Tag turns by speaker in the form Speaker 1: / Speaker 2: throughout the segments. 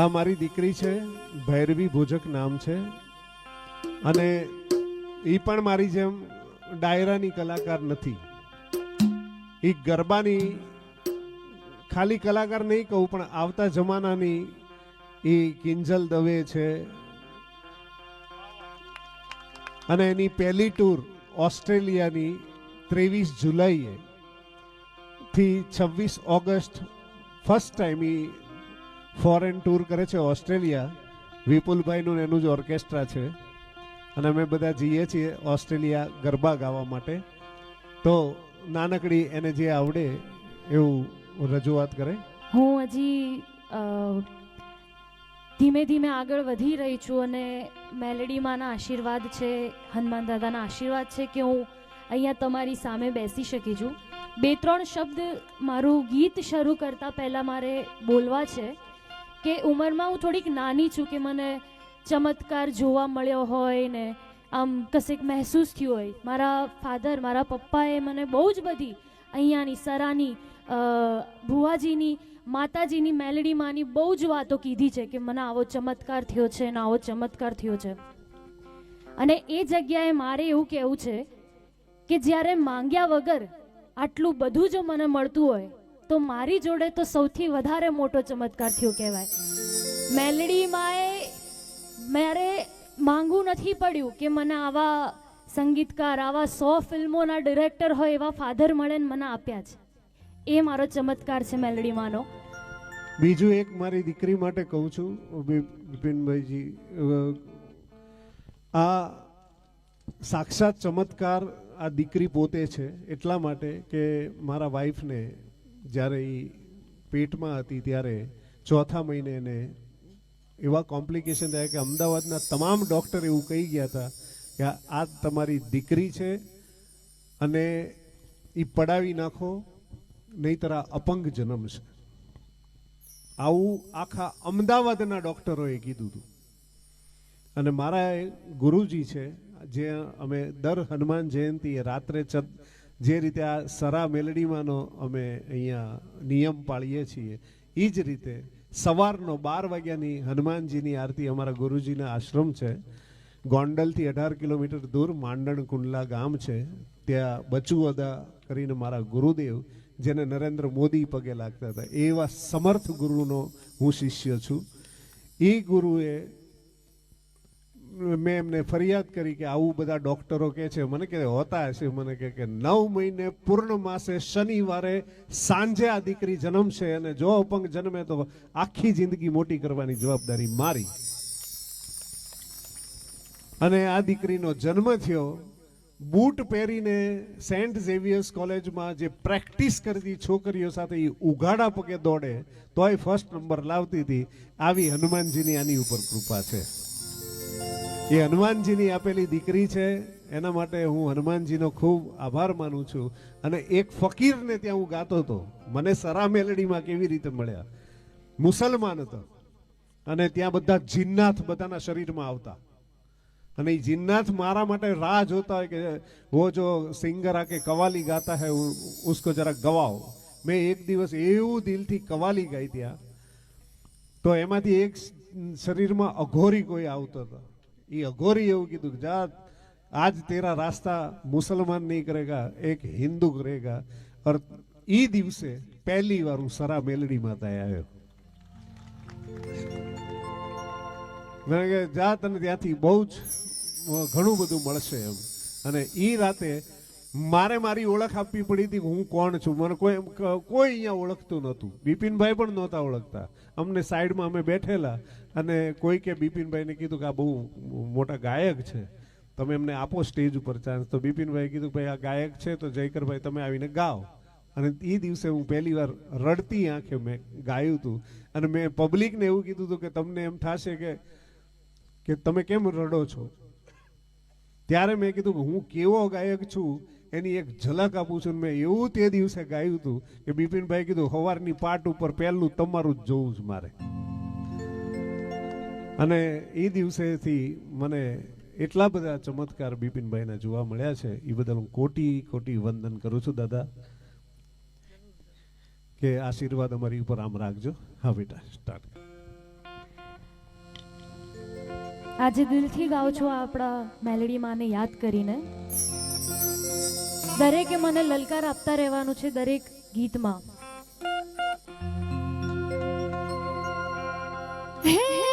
Speaker 1: આ મારી દીકરી છે, ભૈરવી ભોજક નામ છે. અને એ પણ મારી જેમ ડાયરાની કલાકાર નથી. એ ગરબાની ખાલી કલાકાર નહીં કહું, પણ આવતા જમાનાની એ કિંજલ દવે છે. અને એની પહેલી ટૂર ઓસ્ટ્રેલિયાની ત્રેવીસ જુલાઈએ થી છવ્વીસ August, first time a foreign tour કરે છે ઓસ્ટ્રેલિયા. વિપુલભાઈનું એનું જ ઓર્કેસ્ટ્રા છે. અને અમે બધા જઈએ છીએ ઓસ્ટ્રેલિયા ગરબા ગાવા માટે. તો નાનકડી એને જે આવડે એવું રજૂઆત કરે.
Speaker 2: હું હજી ધીમે ધીમે આગળ વધી રહી છું અને મેલેડીમાંના આશીર્વાદ છે, હનુમાન દાદાના આશીર્વાદ છે કે હું અહીંયા તમારી સામે બેસી શકી છું. બે ત્રણ શબ્દ મારું ગીત શરૂ કરતાં પહેલાં મારે બોલવા છે. કે ઉંમરમાં હું થોડીક નાની છું કે મને ચમત્કાર જોવા મળ્યો હોય ને આમ કશેક મહેસૂસ થયું હોય. મારા ફાધર, મારા પપ્પાએ મને બહુ જ બધી અહીંયાની સરાની ભુવાજીની, માતાજીની મેલેડીમાંની બહુ જ વાતો કીધી છે કે મને આવો ચમત્કાર થયો છે ને આવો ચમત્કાર થયો છે. અને એ જગ્યાએ મારે એવું કહેવું છે કે જ્યારે માંગ્યા વગર આટલું બધું જો મને મળતું હોય તો મારી જોડે તો સૌથી વધારે મોટો ચમત્કાર થયો કહેવાય. મેલેડીમાંએ મારે માંગવું નથી પડ્યું કે મને આવા સંગીતકાર, આવા સો ફિલ્મોના ડિરેક્ટર હોય એવા ફાધર મળે મને આપ્યા છે. એ મારો ચમત્કાર છે મેલડીમાંનો
Speaker 1: બીજું એક મારી દીકરી માટે કહું છું બિપિનભાઈજી આ સાક્ષાત ચમત્કાર આ દીકરી પોતે છે એટલા માટે કે મારા વાઈફને જ્યારે એ પેટમાં હતી ત્યારે ચોથા મહિને એને એવા કોમ્પ્લિકેશન થયા કે અમદાવાદના તમામ ડૉક્ટર એવું કહી ગયા હતા કે આ- તમારી દીકરી છે અને એ પડાવી નાખો, નહીતર આ અપંગ જન્મ છે. આવું આખા અમદાવાદના ડૉક્ટરોએ કીધું હતું. અને મારા ગુરુજી છે, જે અમે દર હનુમાન જયંતીએ રાત્રે જે રીતે આ સરા મેલડીમાંનો અમે અહીંયા નિયમ પાળીએ છીએ એ જ રીતે સવારનો બાર વાગ્યાની હનુમાનજીની આરતી અમારા ગુરુજીના આશ્રમ છે. ગોંડલથી અઢાર કિલોમીટર દૂર માંડણ કુંડલા ગામ છે. ત્યાં બચુ અદા કરીને મારા ગુરુદેવ, જેને નરેન્દ્ર મોદી પગે લાગતા હતા. એવા સમર્થ ગુરુનો હું શિષ્ય છું. એ ગુરુએ મેં એમને ફરિયાદ કરી કે આવું બધા ડોક્ટરો કે છે. મને કે હોતા હશે. મને કે કે નવ મહિને પૂર્ણ માસે શનિવારે સાંજે આ દીકરી જન્મશે અને જો અપંગ જન્મે તો આખી જિંદગી મોટી કરવાની જવાબદારી મારી. અને આ દીકરીનો જન્મ થયો. બૂટ પહેરીને સેન્ટ ઝેવિયર્સ કોલેજમાં જે પ્રેક્ટિસ કરતી છોકરીઓ સાથે એ ઉઘાડા પગે દોડે, તોય ફર્સ્ટ નંબર લાવતી હતી. આવી હનુમાનજીની આની ઉપર કૃપા છે. એ હનુમાનજીની આપેલી દીકરી છે, એના માટે હું હનુમાનજીનો ખૂબ આભાર માનું છું. અને એક ફકીરને ત્યાં હું ગાતો હતો. મને સરા મેલડીમાં કેવી રીતે મળ્યા? મુસલમાન હતા. અને ત્યાં બધા જિન્નાથ બધાના શરીરમાં આવતા. અને એ જિન્નાથ મારા માટે રાહ જોતા હોય કે વો જો સિંગર આ કે કવાલી ગાતા હે ઉસકો જરા ગવાઓ. મેં એક દિવસ એવું દિલથી કવાલી ગાઈ ત્યાં. તો એમાંથી એક શરીરમાં અઘોરી કોઈ આવતો હતો. એ અઘોરી એવું કીધું કે જા આજ તેરા રાસ્તા મુસલમાન નહીં કરેગા એક હિન્દુ કરેગા અર ઈ દિવસે પહેલી વાર હું સરા મેલડી માતા આવ્યો મેં કે જા તને ત્યાંથી બહુ જ ઘણું બધું મળશે એમ અને એ રાતે મારે મારી ઓળખ આપવી પડી હતી હું કોણ છું? મને કોઈ કોઈ અહીંયા ઓળખતું નહોતું. બિપિનભાઈ પણ નહોતા ઓળખતા. અમને સાઈડમાં અમે બેઠેલા અને કોઈ કે બિપિનભાઈને કીધું કે આ બહુ મોટા ગાયક છે. તમે એમને આપો સ્ટેજ ઉપર ચાન્સ તો બિપિનભાઈ કીધું ભાઈ આ ગાયક છે, તો જયકરભાઈ તમે આવીને ગાઓ. અને એ દિવસે હું પહેલી વાર રડતી આંખે મેં ગાયું હતું અને મેં પબ્લિકને એવું કીધું હતું કે તમને એમ થશે કે કે તમે કેમ રડો છો? ત્યારે મેં કીધું કે હું કેવો ગાયક છું? એની એક ઝલક આપું છું મેં એવું તે દિવસે ગાયું હતું કે બિપિનભાઈ કીધું સવારની પાટ ઉપર પહેલું તમારું જ જોવું છે મારે. અને એ દિવસેથી મને એટલા બધા ચમત્કાર બિપિનભાઈના જોવા મળ્યા છે, એ બદલ હું કોટી કોટી વંદન કરું છું, દાદા. કે આશીર્વાદ અમારી ઉપર આમ રાખજો. હા, બેટા સ્ટાર્ટ
Speaker 2: આજે દિલથી ગાઉં છો આપણા મેલેડી માને યાદ કરીને. દરેકે મને લલકાર આપતા રહેવાનું છે દરેક ગીતમાં. તું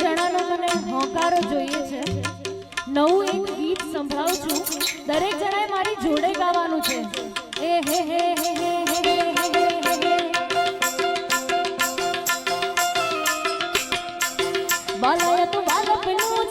Speaker 2: જણાનો મને હોંકારો જોઈએ છે. નવું એક ગીત સંભળાવું છું. દરેક જણાએ મારી જોડે ગાવાનું છે. એ હે હે
Speaker 1: હે હે બાલય તો
Speaker 2: બાલકનું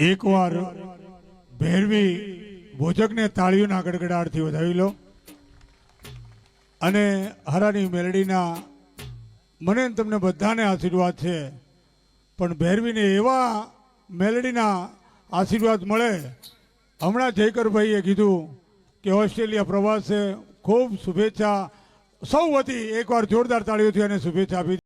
Speaker 3: એકવાર ભેરવી ભોજકને તાળીઓના ગડગડાટથી વધાવી લો. અને હરાની મેલડીના, મને તમને બધાને આશીર્વાદ છે, પણ ભેરવીને એવા મેલડીના આશીર્વાદ મળે. હમણાં જયકરભાઈએ કીધું કે ઓસ્ટ્રેલિયા પ્રવાસે ખૂબ શુભેચ્છા. સૌ વતી એકવાર જોરદાર તાળીઓથી અને શુભેચ્છા આપી